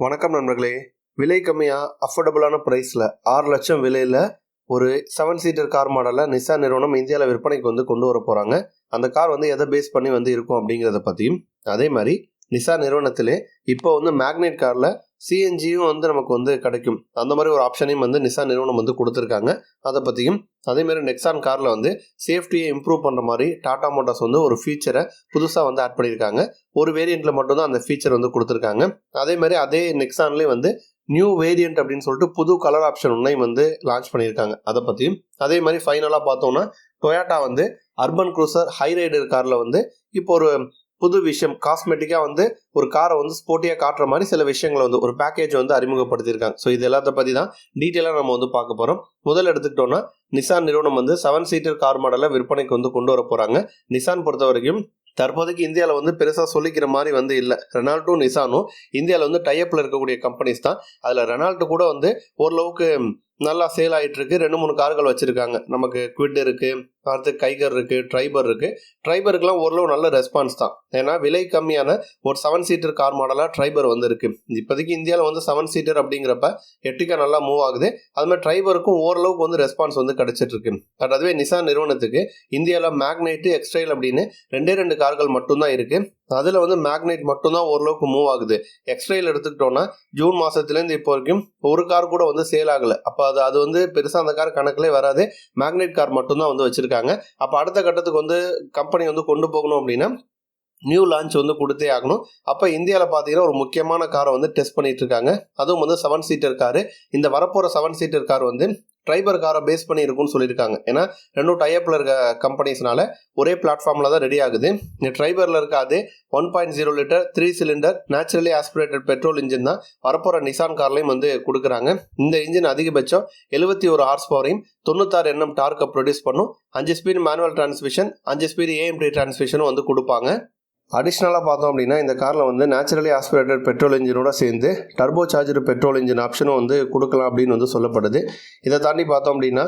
வணக்கம் நண்பர்களே. விலை கம்மியாக அஃபோர்டபுளான ப்ரைஸில் ஆறு லட்சம் விலையில் ஒரு செவன் சீட்டர் கார் மாடலை நிசா நிறுவனம் இந்தியாவில் விற்பனைக்கு வந்து கொண்டு வர போகிறாங்க அந்த கார் வந்து எதை பேஸ் பண்ணி வந்து இருக்கும் அப்படிங்கிறத பற்றியும் அதே மாதிரி நிசா நிறுவனத்திலே இப்போ வந்து மேக்னெட் காரில் சிஎன்ஜியும் வந்து நமக்கு வந்து கிடைக்கும். அந்த மாதிரி ஒரு ஆப்ஷனையும் வந்து நிசான் நிறுவனம் வந்து கொடுத்துருக்காங்க. அதை பற்றியும் அதேமாதிரி நெக்ஸான் காரில் வந்து சேஃப்டியை இம்ப்ரூவ் பண்ணுற மாதிரி டாடா மோட்டார்ஸ் வந்து ஒரு ஃபீச்சரை புதுசாக வந்து ஆட் பண்ணியிருக்காங்க. ஒரு வேரியண்ட்டில் மட்டும்தான் அந்த ஃபீச்சர் வந்து கொடுத்துருக்காங்க. அதேமாதிரி அதே நெக்ஸான்லேயே வந்து நியூ வேரியண்ட் அப்படின்னு சொல்லிட்டு புது கலர் ஆப்ஷன் ஒன்றையும் வந்து லான்ச் பண்ணியிருக்காங்க. அதை பற்றியும் அதே மாதிரி ஃபைனலாக பார்த்தோம்னா டொயாட்டா வந்து அர்பன் க்ரூசர் ஹை ரைடர் காரில் வந்து இப்போ ஒரு புது விஷயம் காஸ்மெட்டிக்காக வந்து ஒரு காரை வந்து ஸ்போர்ட்டியாக காட்டுற மாதிரி சில விஷயங்களை வந்து ஒரு பேக்கேஜ் வந்து அறிமுகப்படுத்தியிருக்காங்க. ஸோ இது எல்லாத்த பற்றி தான் டீட்டெயிலாக நம்ம வந்து பார்க்க போகிறோம் முதல்ல எடுத்துக்கிட்டோம்னா நிசான் நிறுவனம் வந்து செவன் சீட்டர் கார் மாடலை விற்பனைக்கு வந்து கொண்டு வர போகிறாங்க நிசான் பொறுத்த வரைக்கும் தற்போதைக்கு இந்தியாவில் வந்து பெருசாக சொல்லிக்கிற மாதிரி வந்து இல்லை. ரெனால்டும் நிசானும் இந்தியாவில் வந்து டைப்பில் இருக்கக்கூடிய கம்பெனிஸ் தான். அதில் ரெனால்ட்டு கூட வந்து ஓரளவுக்கு நல்லா சேல் ஆகிட்டு இருக்கு ரெண்டு மூணு கார்கள் வச்சுருக்காங்க. நமக்கு குவிட் இருக்குது அடுத்து கைகர் இருக்குது ட்ரைபர் இருக்குது ட்ரைபருக்குலாம் ஓரளவு நல்ல ரெஸ்பான்ஸ் தான். ஏன்னா விலை கம்மியான ஒரு செவன் சீட்டர் கார் மாடலாக ட்ரைபர் வந்து இப்போதைக்கு இந்தியாவில் வந்து செவன் சீட்டர் அப்படிங்கிறப்ப எட்டிக்கா நல்லா மூவ் ஆகுது. அது மாதிரி ட்ரைபருக்கும் ஓரளவுக்கு வந்து ரெஸ்பான்ஸ் வந்து கிடச்சிட்ருக்கு இருக்கு பட் அதுவே நிசா நிறுவனத்துக்கு இந்தியாவில் மேக்னைட்டு எக்ஸ்ட்ரைல் அப்படின்னு ரெண்டே ரெண்டு கார்கள் மட்டும்தான் இருக்குது அதில் வந்து மேக்னைட் மட்டும்தான் ஓரளவுக்கு மூவ் ஆகுது. எக்ஸ்ட்ரைல் எடுத்துக்கிட்டோன்னா ஜூன் மாதத்துலேருந்து இப்போ வரைக்கும் ஒரு கார் கூட வந்து சேல் ஆகலை. அப்போ அது அது வந்து பெருசாக அந்த கார் கணக்கிலே வராது. மேக்னெட் கார் மட்டும்தான் வந்து வச்சுருக்காங்க. அப்போ அடுத்த கட்டத்துக்கு வந்து கம்பெனி வந்து கொண்டு போகணும் அப்படின்னா நியூ லான்ச் வந்து கொடுத்தே ஆகணும். அப்போ இந்தியாவில் பார்த்தீங்கன்னா ஒரு முக்கியமான காரை வந்து டெஸ்ட் பண்ணிட்டு இருக்காங்க. அதுவும் வந்து செவன் சீட்டர் காரு இந்த வரப்போகிற செவன் சீட்டர் கார் வந்து ட்ரைபர் காரை பேஸ் பண்ணி இருக்கும்னு சொல்லியிருக்காங்க. ஏன்னா ரெண்டும் டைப்பில் இருக்க கம்பெனிஸ்னால ஒரே பிளாட்ஃபார்மில் தான் ரெடி ஆகுது. இந்த ட்ரைபரில் இருக்காது one point zero litre three cylinder naturally aspirated petrol engine தான் வரப்போகிற நிசான் கார்லையும் வந்து கொடுக்குறாங்க. இந்த இன்ஜின் அதிகபட்சம் எழுபத்தி ஒரு ஹார்ஸ் பவரையும் தொண்ணூத்தாறு எண்ணம் டார்க்கை ப்ரொடியூஸ் பண்ணும். அஞ்சு ஸ்பீடு மேனுவல் டிரான்ஸ்மிஷன் அஞ்சு ஸ்பீடு ஏஎம்டி டிரான்ஸ்மிஷனும் வந்து கொடுப்பாங்க. அடிஷ்னலாக பார்த்தோம் அப்படின்னா இந்த காரில் வந்து நேச்சுரலி ஆஸ்பிரேட்டட் பெட்ரோல் இன்ஜினோட சேர்ந்து டர்போ சார்ஜர் பெட்ரோல் இன்ஜின் ஆப்ஷனும் வந்து கொடுக்கலாம் அப்படின்னு வந்து சொல்லப்படுது. இதை தாண்டி பார்த்தோம் அப்படின்னா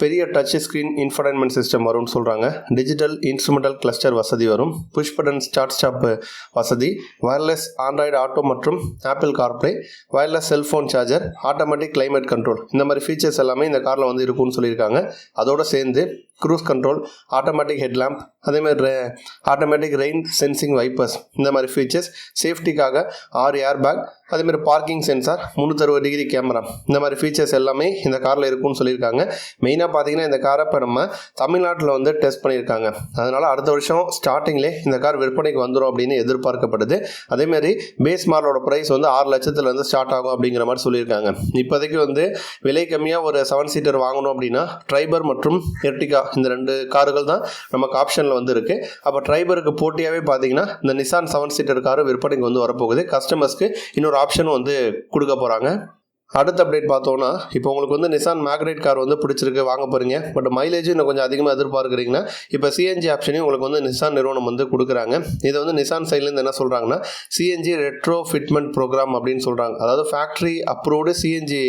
பெரிய டச் ஸ்க்ரீன் இன்ஃபர்டைன்மெண்ட் சிஸ்டம் வரும்னு சொல்கிறாங்க டிஜிட்டல் இன்ஸ்ட்ருமெண்டல் கிளஸ்டர் வசதி வரும். புஷ் பட்டன் ஸ்டார்ட் ஸ்டாப் வசதி. வயர்லெஸ் ஆண்ட்ராய்டு ஆட்டோ மற்றும் Apple CarPlay wireless cellphone charger automatic climate control இந்த மாதிரி ஃபீச்சர்ஸ் எல்லாமே இந்த காரில் வந்து இருக்கும்னு சொல்லியிருக்காங்க. அதோடு சேர்ந்து க்ரூஸ் கண்ட்ரோல் ஆட்டோமேட்டிக் ஹெட்லாம்ப் அதேமாதிரி ஆட்டோமேட்டிக் ரெயின் சென்சிங் வைப்பர்ஸ் இந்த மாதிரி ஃபீச்சர்ஸ் சேஃப்டிக்காக ஆறு ஏர் பேக் அதேமாதிரி பார்க்கிங் சென்சார் முந்நூற்றறுபது டிகிரி கேமரா இந்த மாதிரி ஃபீச்சர்ஸ் எல்லாமே இந்த காரில் இருக்கும்னு சொல்லியிருக்காங்க. மெயினாக பார்த்தீங்கன்னா இந்த காரை இப்போ நம்ம தமிழ்நாட்டில் வந்து டெஸ்ட் பண்ணியிருக்காங்க. அதனால் அடுத்த வருஷம் ஸ்டார்டிங்லே இந்த கார் விற்பனைக்கு வந்துடும் அப்படின்னு எதிர்பார்க்கப்படுது. அதேமாதிரி பேஸ் மாடலோட ப்ரைஸ் வந்து ஆறு லட்சத்துலேருந்து ஸ்டார்ட் ஆகும் அப்படிங்கிற மாதிரி சொல்லியிருக்காங்க. இப்போதைக்கு வந்து விலை கம்மியாக ஒரு செவன் சீட்டர் வாங்கணும் அப்படின்னா ட்ரைபர் மற்றும் எர்டிகா இந்த ரெண்டு கார்கள் தான் நமக்கு ஆப்ஷனில் வந்து இருக்குது அப்போ ட்ரைபருக்கு போட்டியாகவே பார்த்தீங்கன்னா இந்த நிசான் செவன் சீட்டர் கார் விற்பனைக்கு வந்து வரப்போகுது. கஸ்டமர்ஸ்க்கு இன்னொரு ஆப்ஷனும் வந்து கொடுக்க போகிறாங்க அடுத்த அப்டேட் பார்த்தோன்னா இப்போ உங்களுக்கு வந்து நிசான் மேக்ரேட் கார் வந்து பிடிச்சிருக்கு வாங்க போகிறீங்க பட் மைலேஜ் இன்னும் கொஞ்சம் அதிகமாக எதிர்பார்க்குறீங்கன்னா இப்போ சிஎன்ஜி ஆப்ஷனையும் உங்களுக்கு வந்து நிசான் நிறுவனம் வந்து கொடுக்குறாங்க. இதை வந்து நிசான் சைட்லேருந்து என்ன சொல்கிறாங்கன்னா சிஎன்ஜி ரெட்ரோ ஃபிட்மெண்ட் ப்ரோக்ராம் அப்படின்னு சொல்கிறாங்க அதாவது ஃபேக்ட்ரி அப்ரூவ்டு சிஎன்ஜி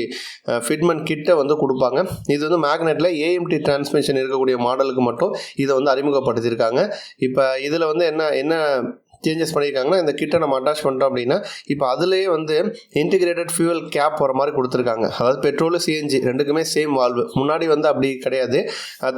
ஃபிட்மெண்ட் கிட்டை வந்து கொடுப்பாங்க. இது வந்து மேக்னெட்டில் ஏஎம்டி டிரான்ஸ்மிஷன் இருக்கக்கூடிய மாடலுக்கு மட்டும் இதை வந்து அறிமுகப்படுத்தியிருக்காங்க. இப்போ இதில் வந்து என்ன என்ன சேஞ்சஸ் பண்ணியிருக்காங்கன்னா இந்த கிட்ட நம்ம அட்டாச் பண்ணுறோம் அப்படின்னா இப்போ அதுலேயே வந்து இன்டிகிரேட்டட் ஃபியூவல் கேப் வர மாதிரி கொடுத்துருக்காங்க. அதாவது பெட்ரோலு சிஎன்ஜி ரெண்டுக்குமே சேம் வால்வு முன்னாடி வந்து அப்படி கிடையாது.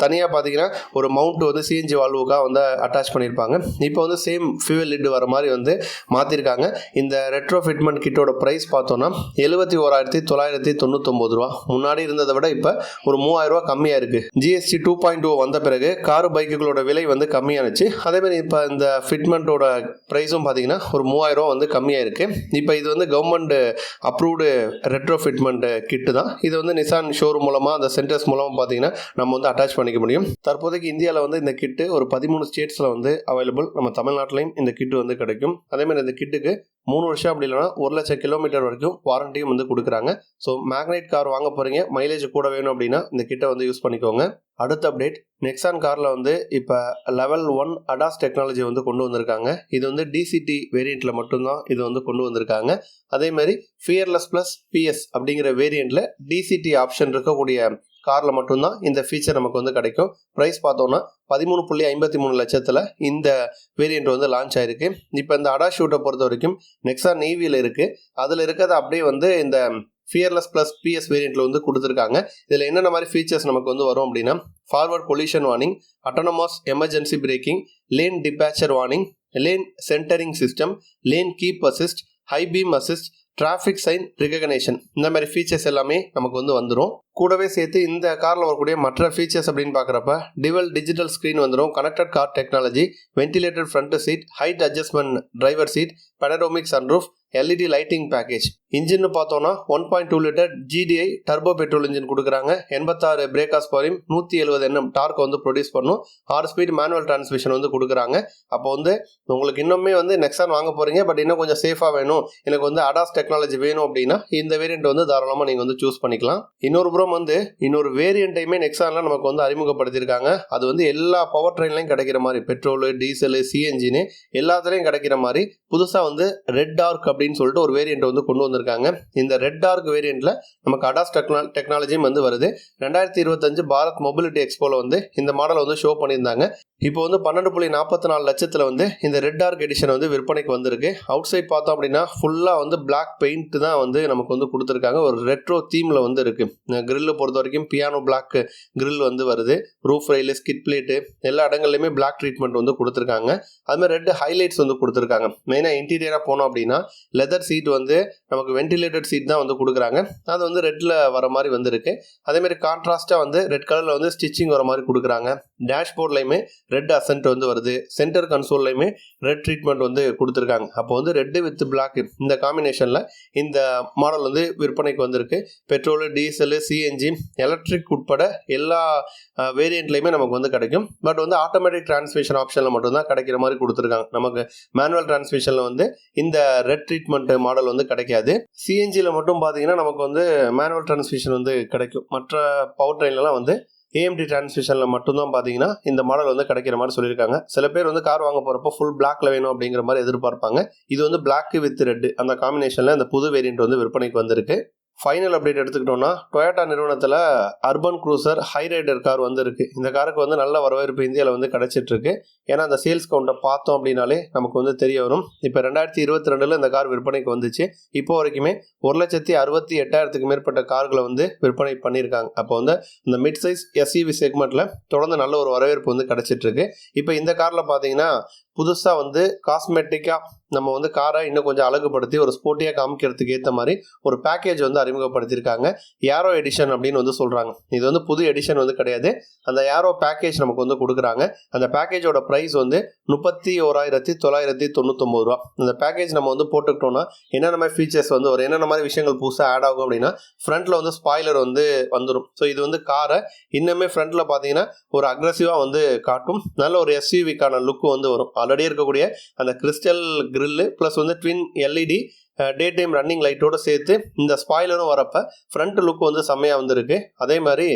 தனியாக பார்த்தீங்கன்னா ஒரு மவுண்ட் வந்து சிஎன்ஜி வால்வுக்காக வந்து அட்டாச் பண்ணியிருப்பாங்க இப்போ வந்து சேம் ஃபியூவல் லிட் வர மாதிரி வந்து மாற்றிருக்காங்க இந்த ரெட்ரோ ஃபிட்மெண்ட் கிட்டோட ப்ரைஸ் பார்த்தோன்னா எழுபத்தி ஓராயிரத்தி தொள்ளாயிரத்தி தொண்ணூத்தொம்பது ரூபா. முன்னாடி இருந்ததை விட இப்போ ஒரு மூவாயிரம் ரூபா கம்மியாக இருக்குது GST two point two oh வந்த பிறகு கார் பைக்குகளோட விலை வந்து கம்மியானுச்சு. அதேமாதிரி இப்போ இந்த ஃபிட்மெண்ட்டோட ப்ரைஸும் பார்த்தீங்கன்னா ஒரு மூவாயிரம் ரூபா வந்து கம்மியாக இருக்குது இப்போ இது வந்து government approved retro fitment kit தான். இது வந்து நிசான் ஷோரூம் மூலமாக அந்த சென்டர்ஸ் மூலமாக பார்த்தீங்கன்னா நம்ம வந்து அட்டாச் பண்ணிக்க முடியும். தற்போதைக்கு இந்தியாவில் வந்து இந்த கிட்டு ஒரு பதிமூணு ஸ்டேட்ஸில் வந்து அவைலபிள் நம்ம தமிழ்நாட்டிலையும் இந்த கிட்டு வந்து கிடைக்கும். அதேமாதிரி இந்த கிட்டுக்கு மூணு வருஷம் அப்படி இல்லைனா ஒரு லட்சம் கிலோமீட்டர் வரைக்கும் வாரண்டியும் வந்து கொடுக்குறாங்க. ஸோ மேக்னைட் கார் வாங்க போகிறீங்க மைலேஜ் கூட வேணும் அப்படின்னா இந்த கிட்டை வந்து யூஸ் பண்ணிக்கோங்க. அடுத்த அப்டேட் நெக்ஸான் காரில் வந்து இப்போ லெவல் ஒன் அடாஸ் டெக்னாலஜி வந்து கொண்டு வந்திருக்காங்க. இது வந்து டிசிடி வேரியண்ட்டில் மட்டும்தான் இது வந்து கொண்டு வந்திருக்காங்க. அதே மாதிரி ஃபியர்லெஸ் ப்ளஸ் பிஎஸ் அப்படிங்கிற வேரியண்ட்டில் டிசிடி ஆப்ஷன் இருக்கக்கூடிய காரில் மட்டும்தான் இந்த ஃபீச்சர் நமக்கு வந்து கிடைக்கும். ப்ரைஸ் பார்த்தோன்னா பதிமூணு புள்ளி ஐம்பத்தி மூணு லட்சத்தில் இந்த வேரியண்ட் வந்து லான்ச் ஆயிருக்கு. இப்போ இந்த அடா ஷூட்டை பொறுத்த வரைக்கும் நெக்ஸா நேவியில் இருக்குது அதில் இருக்கிறத அப்படியே வந்து இந்த ஃபியர்லெஸ் ப்ளஸ் பிஎஸ் வேரியண்ட்டில் வந்து கொடுத்துருக்காங்க. இதில் என்னென்ன மாதிரி ஃபீச்சர்ஸ் நமக்கு வந்து வரும் அப்படின்னா forward pollution warning autonomous emergency braking lane departure warning lane centering system lane keep assist high beam assist traffic sign recognition இந்த மாதிரி ஃபீச்சர்ஸ் எல்லாமே நமக்கு வந்து வந்துடும் கூடவே சேர்த்து இந்த காரில் வரக்கூடிய மற்ற ஃபீச்சர்ஸ் அப்படின்னு பார்க்குறப்ப டிவல் டிஜிட்டல் ஸ்க்ரீன் வந்துடும் connected car technology ventilated front seat height adjustment driver seat panoramic sunroof LED lighting package engine பார்த்தோன்னா one point two litre GDI turbo petrol engine கொடுக்குறாங்க. எண்பத்தாறு பிரேக் ஆஸ் நூற்றி எழுபது எண்ணம் டார்க் வந்து ப்ரொடியூஸ் பண்ணும். ஆறு ஸ்பீட் மேனுவல் டிரான்ஸ்மிஷன் வந்து கொடுக்குறாங்க. அப்போ வந்து உங்களுக்கு இன்னுமே வந்து நெக்ஸான் வாங்க போகிறீங்க பட் இன்னும் கொஞ்சம் சேஃபாக வேணும். எனக்கு வந்து அடாஸ் டெக்னாலஜி வேணும் அப்படின்னா இந்த வேரியண்ட் வந்து தாராளமாக நீங்கள் வந்து சூஸ் பண்ணிக்கலாம். இன்னொரு புறம் வந்து இன்னொரு வேரியண்ட்டையுமே நெக்ஸானில் நமக்கு வந்து அறிமுகப்படுத்தியிருக்காங்க. அது வந்து எல்லா பவர் ட்ரெயின்லையும் கிடைக்கிற மாதிரி பெட்ரோலு டீசலு சிஎன்ஜின்னு எல்லாத்துலேயும் கிடைக்கிற மாதிரி புதுசாக வந்து ரெட் டார்க் அப்படின்னு சொல்லிட்டு ஒரு வேரியண்ட் வந்து கொண்டு வந்திருக்காங்க. இந்த ரெட் டார்க் வேரியண்ட்டில் நமக்கு அடாஸ் டெக்னா டெக்னாலஜியும் வந்து வருது. ரெண்டாயிரத்தி இருபத்தஞ்சு பாரத் மொபிலிட்டி எக்ஸ்போவில் வந்து இந்த மாடலை வந்து ஷோ பண்ணியிருந்தாங்க. இப்போ வந்து பன்னெண்டு புள்ளி நாற்பத்தி நாலு லட்சத்தில் வந்து இந்த ரெட் டார்க் எடிஷன் வந்து விற்பனைக்கு வந்திருக்கு. அவுட் சைட் பார்த்தோம் அப்படின்னா ஃபுல்லாக வந்து பிளாக் பெயிண்ட் தான் வந்து நமக்கு வந்து கொடுத்துருக்காங்க. ஒரு ரெட்ரோ தீமில் வந்து இருக்குது கிரில்லு பொறுத்த வரைக்கும் பியானோ பிளாக் கிரில் வந்து வருது. ரூஃப் ரயில் ஸ்கிட் பிளேட்டு எல்லா இடங்கள்லையுமே பிளாக் ட்ரீட்மெண்ட் வந்து கொடுத்துருக்காங்க. அது மாதிரி ஹைலைட்ஸ் வந்து கொடுத்துருக்காங்க. மெயினாக இன்டீரியராக போனோம் அப்படின்னா லெதர் சீட் வந்து நமக்கு வென்டிலேட்டட் சீட் தான் வந்து கொடுக்குறாங்க. அது வந்து ரெட்டில் வர மாதிரி வந்துருக்கு. அதேமாதிரி கான்ட்ராஸ்ட்டாக வந்து ரெட் கலரில் வந்து ஸ்டிச்சிங் வர மாதிரி கொடுக்குறாங்க. டேஷ்போர்ட்லையுமே ரெட் அசன்ட் வந்து வருது. சென்டர் கன்சோல்லையுமே ரெட் ட்ரீட்மெண்ட் வந்து கொடுத்துருக்காங்க. அப்போ வந்து ரெட்டு வித் பிளாக் இந்த காம்பினேஷனில் இந்த மாடல் வந்து விற்பனைக்கு வந்திருக்கு. பெட்ரோலு டீசலு சிஎன்ஜி எலக்ட்ரிக் உட்பட எல்லா வேரியண்ட்லையுமே நமக்கு வந்து கிடைக்கும். பட் வந்து ஆட்டோமேட்டிக் டிரான்ஸ்மிஷன் ஆப்ஷனில் மட்டும்தான் கிடைக்கிற மாதிரி கொடுத்துருக்காங்க. நமக்கு மேனுவல் டிரான்ஸ்மிஷனில் வந்து இந்த ரெட் ட்ரீட்மெண்ட் மாடல் வந்து கிடைக்காது. சிஎன்ஜியில் மட்டும் பார்த்தீங்கன்னா நமக்கு வந்து மேனுவல் டிரான்ஸ்மிஷன் வந்து கிடைக்கும். மற்ற பவர் ட்ரெயின்லலாம் வந்து ஏஎம்டி டிரான்ஸ்மிஷனில் மட்டும்தான் பார்த்தீங்கன்னா இந்த மாடல் வந்து கிடைக்கிற மாதிரி சொல்லியிருக்காங்க. சில பேர் வந்து கார் வாங்க போகிறப்போ ஃபுல் பிளாக்ல வேணும் அப்படிங்கிற மாதிரி எதிர்பார்ப்பாங்க. இது வந்து பிளாக் வித் ரெட் அந்த காம்பினேஷனில் அந்த புது வேரியண்ட் வந்து விற்பனைக்கு வந்திருக்கு. ஃபைனல் அப்டேட் எடுத்துக்கிட்டோம்னா டொயோட்டா நிறுவனத்தில் Urban Cruiser Hyryder car வந்திருக்கு. இந்த காருக்கு வந்து நல்ல வரவேற்பு இந்தியாவில் வந்து கிடச்சிட்ருக்கு. ஏன்னா அந்த சேல்ஸ் கவுண்டை பார்த்தோம் அப்படின்னாலே நமக்கு வந்து தெரிய வரும். இப்போ ரெண்டாயிரத்தி இருபத்தி ரெண்டில் இந்த கார் விற்பனைக்கு வந்துச்சு. இப்போ வரைக்குமே ஒரு லட்சத்தி அறுபத்தி எட்டாயிரத்துக்கு மேற்பட்ட கார்களை வந்து விற்பனை பண்ணியிருக்காங்க. அப்போ வந்து இந்த மிட் சைஸ் எஸ்இவி செக்மெண்ட்டில் தொடர்ந்து நல்ல ஒரு வரவேற்பு வந்து கிடச்சிட்ருக்கு. இப்போ இந்த காரில் பார்த்தீங்கன்னா புதுசாக வந்து காஸ்மெட்டிக்காக நம்ம வந்து காரை இன்னும் கொஞ்சம் அழகுபடுத்தி ஒரு ஸ்போர்ட்டியாக காமிக்கிறதுக்கு ஏற்ற மாதிரி ஒரு பேக்கேஜ் வந்து அறிமுகப்படுத்தியிருக்காங்க. ஏரோ எடிஷன் அப்படின்னு வந்து சொல்கிறாங்க இது வந்து புது எடிஷன் வந்து கிடையாது. அந்த ஏரோ பேக்கேஜ் நமக்கு வந்து கொடுக்குறாங்க. அந்த பேக்கேஜோட ப்ரைஸ் வந்து முப்பத்தி ஓராயிரத்தி தொள்ளாயிரத்தி தொண்ணூத்தொம்பது ரூபா. அந்த பேக்கேஜ் நம்ம வந்து போட்டுக்கிட்டோம்னா என்னென்ன மாதிரி ஃபீச்சர்ஸ் வந்து ஒரு என்னென்ன மாதிரி விஷயங்கள் புதுசாக ஆட் ஆகும் அப்படின்னா ஃப்ரண்ட்டில் வந்து ஸ்பாய்லர் வந்து வந்துடும் ஸோ இது வந்து காரை இன்னுமே ஃப்ரண்ட்டில் பார்த்தீங்கன்னா ஒரு அக்ரஸிவாக வந்து காட்டும். நல்ல ஒரு எஸ்யூவிக்கான லுக்கு வந்து வரும். ஆல்ரெடி இருக்கக்கூடிய அந்த கிறிஸ்டல் கிரில்லு ப்ளஸ் வந்து twin LED day time running லைட்டோட சேர்த்து இந்த ஸ்பாய்லரும் வரப்ப ஃப்ரண்ட் லுக் வந்து செம்மையாக வந்திருக்கு. அதே மாதிரி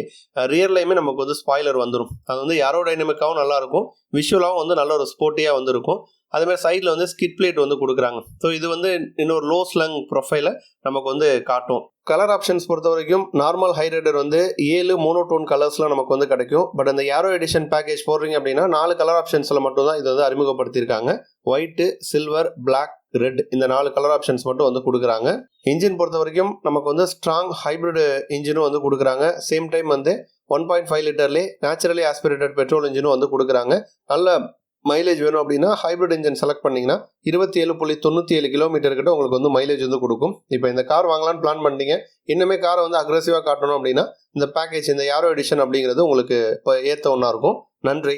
ரியர்லையுமே நமக்கு வந்து ஸ்பாய்லர் வந்துடும் அது வந்து யாரோ டைனமிக்காகவும் நல்லாயிருக்கும் விஷுவலாகவும் வந்து நல்ல ஒரு ஸ்போர்ட்டியாக வந்திருக்கும். அதேமாதிரி சைடில் வந்து ஸ்கிட் பிளேட் வந்து கொடுக்குறாங்க. ஸோ இது வந்து இன்னொரு லோ ஸ்லங் ப்ரொஃபைலை நமக்கு வந்து காட்டும். கலர் ஆப்ஷன்ஸ் பொறுத்த வரைக்கும் நார்மல் ஹை ரைடர் வந்து ஏழு மோனோடோன் கலர்ஸ்லாம் நமக்கு வந்து கிடைக்கும். பட் அந்த ஏரோ எடிஷன் பேக்கேஜ் போடுறீங்க அப்படின்னா நாலு கலர் ஆப்ஷன்ஸில் மட்டும் தான் இது வந்து அறிமுகப்படுத்தியிருக்காங்க. ஒயிட்டு சில்வர் பிளாக் ரெட் இந்த நாலு கலர் ஆப்ஷன்ஸ் மட்டும் வந்து கொடுக்குறாங்க. இன்ஜின் பொறுத்த வரைக்கும் நமக்கு வந்து ஸ்ட்ராங் ஹைப்ரிட் இன்ஜினும் வந்து கொடுக்குறாங்க. சேம் டைம் வந்து ஒன் பாயிண்ட் ஃபைவ் லிட்டர்லேயே நேச்சுரலி ஆஸ்பிரேட்டட் பெட்ரோல் இன்ஜினும் வந்து கொடுக்குறாங்க. நல்ல மைலேஜ் வேணும் அப்படின்னா ஹைப்ரிட் இன்ஜின் செலக்ட் பண்ணிங்கன்னா இருபத்தி ஏழு புள்ளி தொண்ணூற்றி ஏழு கிலோமீட்டர் கிட்ட உங்களுக்கு வந்து மைலேஜ் வந்து கொடுக்கும். இப்போ இந்த கார் வாங்கலாம்னு பிளான் பண்ணிட்டீங்க. இன்னுமே காரை வந்து அக்ரெசிவாக காட்டணும் அப்படின்னா இந்த பேக்கேஜ் இந்த யாரோ எடிஷன் அப்படிங்கிறது உங்களுக்கு இப்போ ஏற்ற ஒன்றா இருக்கும். நன்றி.